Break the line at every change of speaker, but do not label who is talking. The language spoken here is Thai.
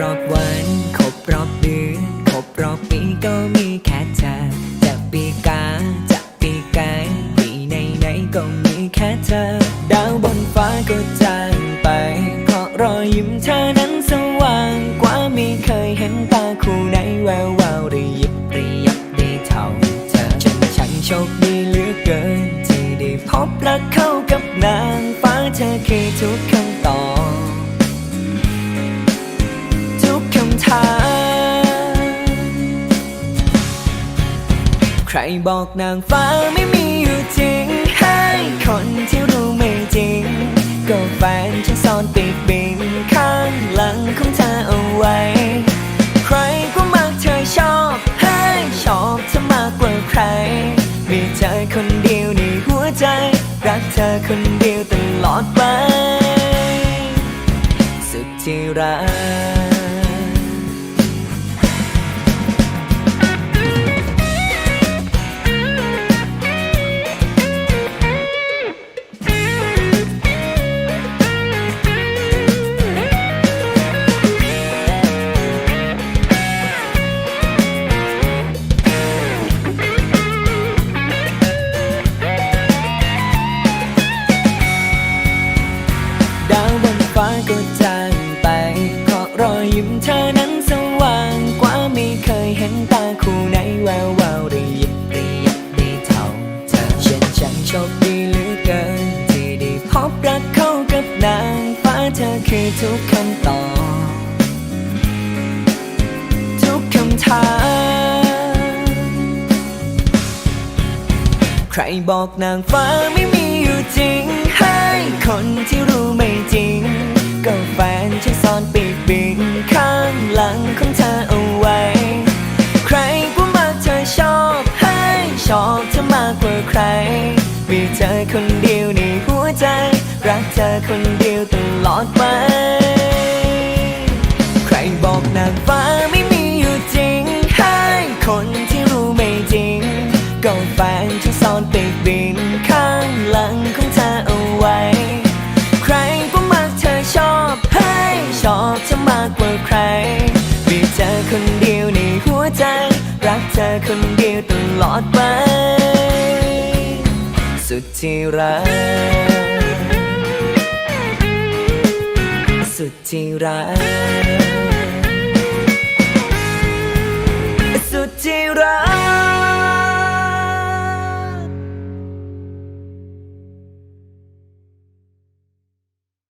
รอบวันครบรอบเดือนครบรอบปีก็มีแค่เธอจะปีกาจะปีกายปีไหนไหนก็มีแค่เธอ ดาวบนฟ้าก็จางไป เพราะรอยยิ้มเธอนั้นสว่างกว่าไม่เคยเห็นตาคู่ไหนแวววาวระยิบระยับได้เท่าเธอฉันช่างโชคดีเหลือเกิน ที่ได้พบและเข้ากับนางฟ้าเธอคือทุกคำตอบ ใครบอกนางฟ้าไม่มีอยู่จริง ให้คนที่รู้ไม่จริง ก็แฟนฉันซ่อนติดบินข้างหลังของเธอเอาไว้ ใครก็มักเธอชอบ ให้ชอบเธอมากกว่าใคร มีเธอคนเดียวในหัวใจ รักเธอคนเดียวตลอดไป สุดที่รัก ก็จางไปเพราะรอยยิ้มเธอนั้นสว่างกว่าไม่เคยเห็นตาคู่ไหนแวววาวระยิบระยับได้เท่าเธอฉันช่างโชคดีเหลือเกิน ที่ได้พบรักเข้ากับนางฟ้าเธอคือทุกคำตอบทุกคำถาม ใครบอกนางฟ้าไม่มีอยู่จริง ให้คนที่รู้ไม่จริง ลังของเธอเอาไว้ ใครก็มักเธอชอบให้ชอบเธอมากกว่าใคร มีเธอคนเดียวในหัวใจ รักเธอคนเดียวตลอดไป ใครบอกนางฟ้าไม่มีอยู่จริง ให้คนที่รู้ไม่จริง ก็แฟนที่ซ่อนปีกบินข้างหลังของเธอเอาไว้ ใครก็มักเธอชอบให้ชอบเธอมากกว่าใคร ที่รัก สุดที่รัก